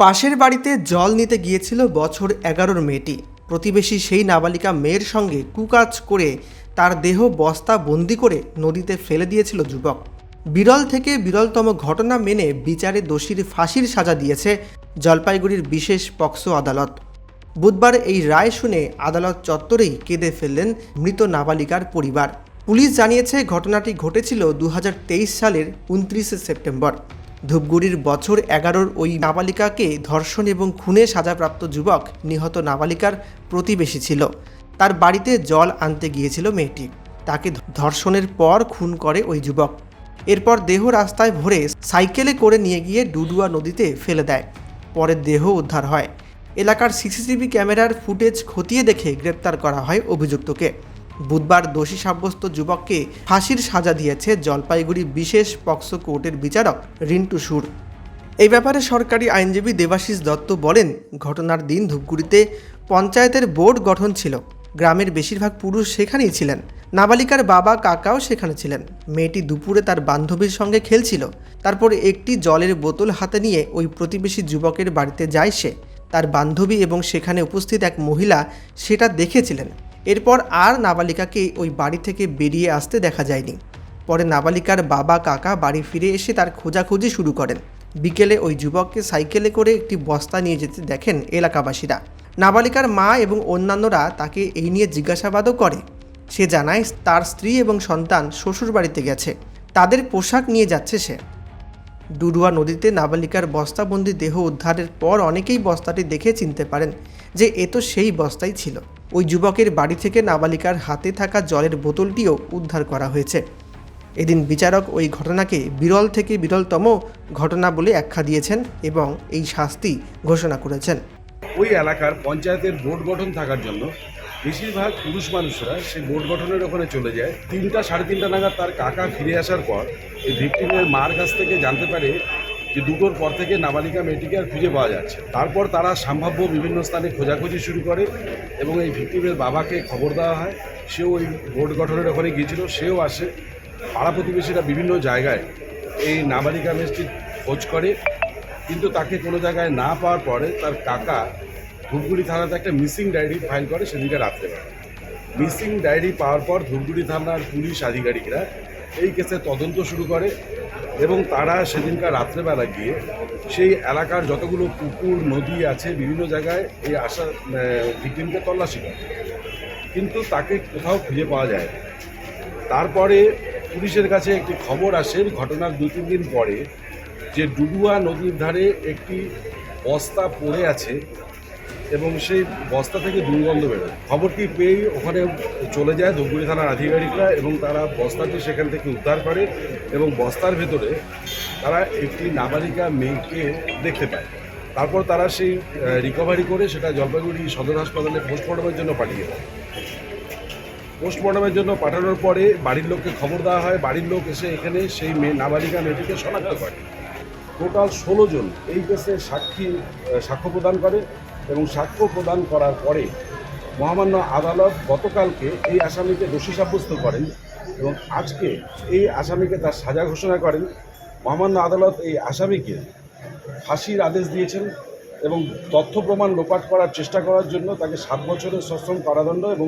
পাশের বাড়িতে জল নিতে গিয়েছিল বছর এগারোর মেয়েটি। প্রতিবেশী সেই নাবালিকা মেয়ের সঙ্গে কুকাজ করে তার দেহ বস্তা বন্দি করে নদীতে ফেলে দিয়েছিল যুবক। বিরল থেকে বিরলতম ঘটনা মেনে বিচারে দোষীর ফাঁসির সাজা দিয়েছে জলপাইগুড়ির বিশেষ পক্সো আদালত। বুধবার এই রায় শুনে আদালত চত্বরেই কেঁদে ফেললেন মৃত নাবালিকার পরিবার। পুলিশ জানিয়েছে, ঘটনাটি ঘটেছিল দু হাজার তেইশ সালের উনত্রিশে সেপ্টেম্বর। ধূপগুড়ির বছর এগারোর ওই নাবালিকাকে ধর্ষণ এবং খুনে সাজাপ্রাপ্ত যুবক নিহত নাবালিকার প্রতিবেশী ছিল। তার বাড়িতে জল আনতে গিয়েছিল মেয়েটি। তাকে ধর্ষণের পর খুন করে ওই যুবক। এরপর দেহ রাস্তায় ভরে সাইকেলে করে নিয়ে গিয়ে ডুডুয়া নদীতে ফেলে দেয়। পরে দেহ উদ্ধার হয়। এলাকার সিসিটিভি ক্যামেরার ফুটেজ খতিয়ে দেখে গ্রেপ্তার করা হয় অভিযুক্তকে। বুধবার দোষী সাব্যস্ত যুবককে ফাঁসির সাজা দিয়েছে জলপাইগুড়ি বিশেষ পক্সো কোর্টের বিচারক রিন্টু সুর। এই ব্যাপারে সরকারি আইনজীবী দেবাশিস দত্ত বলেন, ঘটনার দিন ধূপগুড়িতে পঞ্চায়েতের বোর্ড গঠন ছিল। গ্রামের বেশিরভাগ পুরুষ সেখানেই ছিলেন। নাবালিকার বাবা কাকাও সেখানে ছিলেন। মেয়েটি দুপুরে তার বান্ধবীর সঙ্গে খেলছিল। তারপর একটি জলের বোতল হাতে নিয়ে ওই প্রতিবেশী যুবকের বাড়িতে যায় সে। তার বান্ধবী এবং সেখানে উপস্থিত এক মহিলা সেটা দেখেছিলেন। এরপর আর নাবালিকাকে ওই বাড়ি থেকে বেরিয়ে আসতে দেখা যায়নি। পরে নাবালিকার বাবা, কাকা বাড়ি ফিরে এসে তার খোঁজাখুঁজি শুরু করেন। বিকেলে ওই যুবককে সাইকেলে করে একটি বস্তা নিয়ে যেতে দেখেন এলাকাবাসীরা। নাবালিকার মা এবং অন্যান্যরা তাকে এই নিয়ে জিজ্ঞাসাবাদও করে। সে জানায়, তার স্ত্রী এবং সন্তান শ্বশুর বাড়িতে গেছে। তাদের পোশাক নিয়ে যাচ্ছে সে। ডুডুয়া নদীতে নাবালিকার বস্তাবন্দি দেহ উদ্ধারের পর অনেকেই বস্তাটি দেখে চিনতে পারেন যে এ তো সেই বস্তাই ছিল। ওই যুবকের বাড়ি থেকে নাবালিকার হাতে থাকা জলের বোতলটিও উদ্ধার করা হয়েছে। এদিন বিচারক ওই ঘটনাকে বিরল থেকে বিরলতম ঘটনা বলে আখ্যা দিয়েছেন এবং এই শাস্তি ঘোষণা করেছেন। ওই এলাকার পঞ্চায়েতের বোর্ড গঠন থাকার জন্য বেশিরভাগ পুরুষ মানুষরা সেই বোর্ড গঠনের ওখানে চলে যায়। তিনটা, সাড়ে তিনটা নাগাদ তার কাকা ফিরে আসার পর এই ভিক্টিমের মার কাছ থেকে জানতে পারে যে দুটোর পর থেকে নাবালিকা মেয়েটিকে আর খুঁজে পাওয়া যাচ্ছে তারপর তারা সম্ভাব্য বিভিন্ন স্থানে খোঁজাখুঁজি শুরু করে এবং এই ভিক্টিমের বাবাকে খবর দেওয়া হয়। সেও ওই বোর্ড গঠনের ওখানে গিয়েছিল, সেও আসে। পাড়া প্রতিবেশীরা বিভিন্ন জায়গায় এই নাবালিকা মেয়েটির খোঁজ করে। কিন্তু তাকে কোনো জায়গায় না পাওয়ার পরে তার কাকা ধূপগুড়ি থানাতে একটা মিসিং ডায়েরি ফাইল করে, সেদিনকে রাত্রেবেলা মিসিং ডায়েরি পাওয়ার পর ধূপগুড়ি থানার পুলিশ আধিকারিকরা এই কেসে তদন্ত শুরু করে। এবং তারা সেদিনকার রাত্রেবেলা গিয়ে সেই এলাকার যতগুলো পুকুর, নদী আছে বিভিন্ন জায়গায় এই আশা ভিকটিমকে তল্লাশি করে। কিন্তু তাকে কোথাও খুঁজে পাওয়া যায় তারপরে পুলিশের কাছে একটি খবর আসে ঘটনার দু তিন দিন পরে যে ডুডুয়া নদীর ধারে একটি বস্তা পড়ে আছে এবং সেই বস্তা থেকে দুর্গন্ধ বেরোয়। খবরটি পেয়েই ওখানে চলে যায় ধূপগুড়ি থানার আধিকারিকরা এবং তারা বস্তাটি সেখান থেকে উদ্ধার করে এবং বস্তার ভেতরে তারা একটি নাবালিকা মেয়েকে দেখতে পায়। তারপর তারা সেই রিকভারি করে সেটা জলপাইগুড়ি সদর হাসপাতালে পোস্টমর্টমের জন্য পাঠিয়ে দেয়। পোস্টমর্টমের জন্য পাঠানোর পরে বাড়ির লোককে খবর দেওয়া হয়, বাড়ির লোক এসে এখানে সেই মেয়ে, নাবালিকা মেয়েটিকে শনাক্ত করে। টোটাল ষোলো জন এই কেসে সাক্ষী সাক্ষ্য প্রদান করে। এবং সাক্ষ্য প্রদান করার পরে মহামান্য আদালত গতকালকে এই আসামিকে দোষী সাব্যস্ত করেন এবং আজকে এই আসামিকে তার সাজা ঘোষণা করেন। মহামান্য আদালত এই আসামিকে ফাঁসির আদেশ দিয়েছেন এবং তথ্য প্রমাণ লোপাট করার চেষ্টা করার জন্য তাকে সাত বছরের সশ্রম কারাদণ্ড এবং